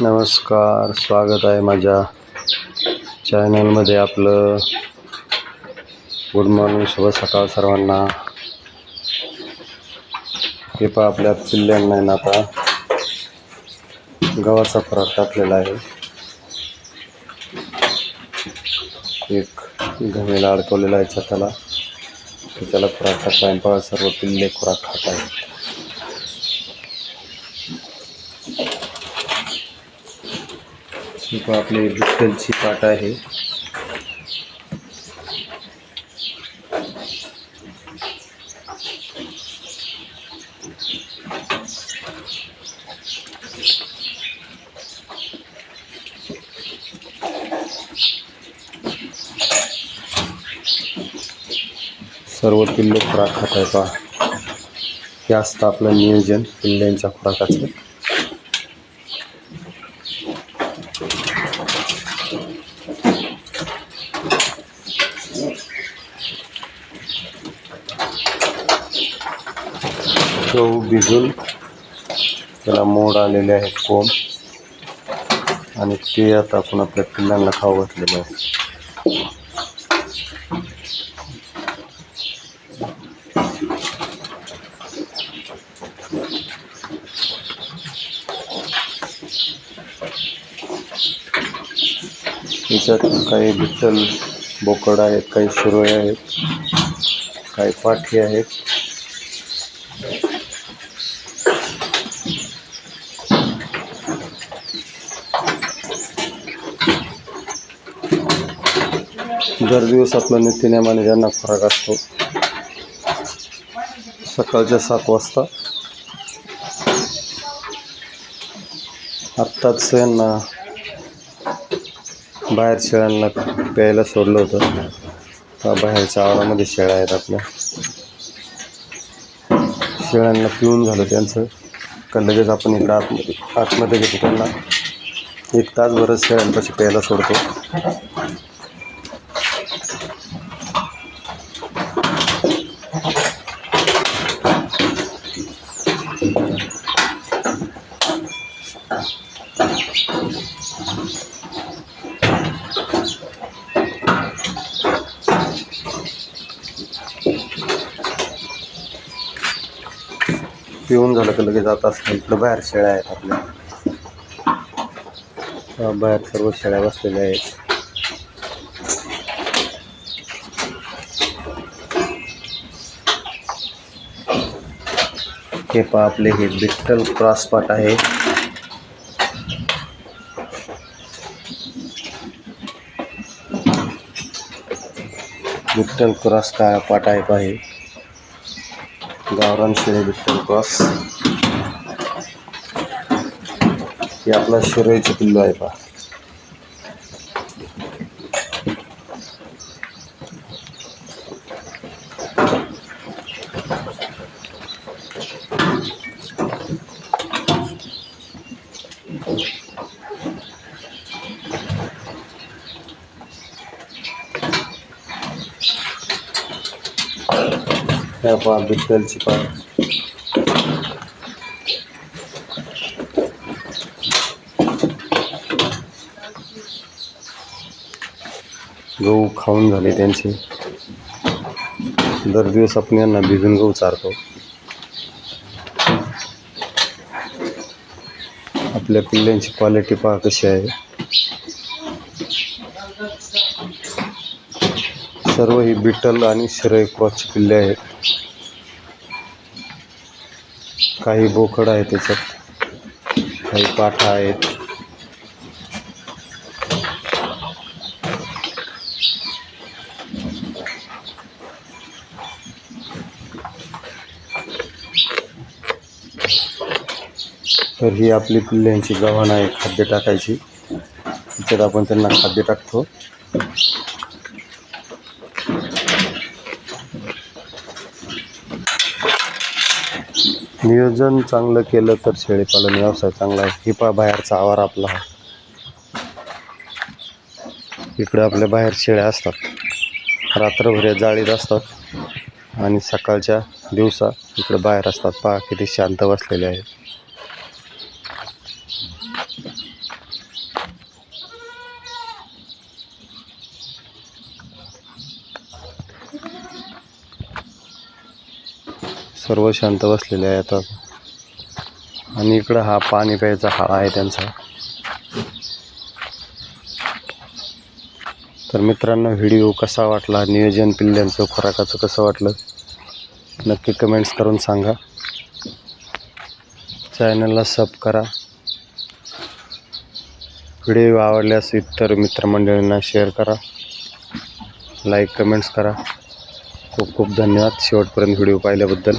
नमस्कार स्वागत आहे माझ्या चॅनलमध्ये आपलं गुड मॉर्निंग शुभ सकाळ सर्वांना. हे पहा आपल्या पिल्ल्यांना ना आता गव्हाचा फरक टाकलेला आहे. एक घमेला अडकवलेला आहे छताला. त्याला खुराक टाकला आहे. पहा सर्व पिल्ले खुराक खात आहेत. ही पहा आपली डिस्टलची पाट आहे. सर्व पिल्ले खुराक खात आहे पहा. हे असतं आपलं नियोजन पिल्ल्यांच्या खुराकाचं. चव भिजून त्याला मोड आलेले आहेत कोंब आणि ते आता आपण आपल्या पिल्लांना खाऊ घातलेलं आहे याच्यात काही बिट्टल बोकड आहेत काही सुरळे आहेत काही पाठी आहेत. दर दिवस आपला नित्यनेमाने ज्यांना फरक असतो सकाळच्या सात वाजता आत्ताच यांना बाहेर शेळ्यांना प्यायला सोडलं होतं. त्या बाहेरच्या आवारामध्ये शेळ्या आहेत आपल्या. शेळ्यांना पिऊन झालं त्यांचं. का लगेच आपण इकडं आतमध्ये आतमध्ये घेतो त्यांना. एक तासभरच शेळ्यांपाशी प्यायला सोडतो. पिऊन झालं की लगेच जात असतं. इकडं बाहेर शेळ्या आहेत आपल्या. बाहेर सर्व शेळ्या बसलेल्या आहेत. हे पहा आपले हे बिट्टल क्रॉसपाट आहे. बिट्टल क्रॉस का पाट आहे पाहिजे गावरान शिरे बिट्टल क्रॉस हे आपला शिरोईचं पिल्लू आहे पहा. ह्या पहा बिट्टलची पाट गहू खाऊन झाले त्यांचे. दर दिवस आपण यांना भिजून गहू चारतो. आपल्या पिल्ल्यांची क्वालिटी पहा कशी आहे. सर्व ही बिटल आणि शिरई क्रॉसची पिल्ले आहेत. काही बोकड आहेत त्याच्यात काही पाठा आहेत. तर ही आपली पिल्ल्यांची गव्हाण आहे खाद्य टाकायची. त्याच्यात आपण त्यांना खाद्य टाकतो. नियोजन चांगलं केलं तर शेळीपालन व्यवसाय चांगला आहे. हिपा बाहेरचा आवार आपला. हा इकडं आपल्या बाहेर शेळ्या असतात. रात्रभर या जाळीत असतात. आणि सकाळच्या दिवसा इकडं बाहेर असतात. पहा किती शांत बसलेले आहेत. सर्व शांत बसलेले आहे आता. आणि इकडं हा पाणी प्यायचा हा आहे त्यांचा. तर मित्रांनो व्हिडिओ कसा वाटला? नियोजन पिल्ल्यांचं खुराकाचं कसं वाटलं? नक्की कमेंट्स करून सांगा. चॅनलला सब करा. व्हिडिओ आवडल्यास इतर मित्रमंडळींना शेअर करा. लाईक कमेंट्स करा. खूप खूप धन्यवाद शेवटपर्यंत व्हिडिओ पाहिल्याबद्दल.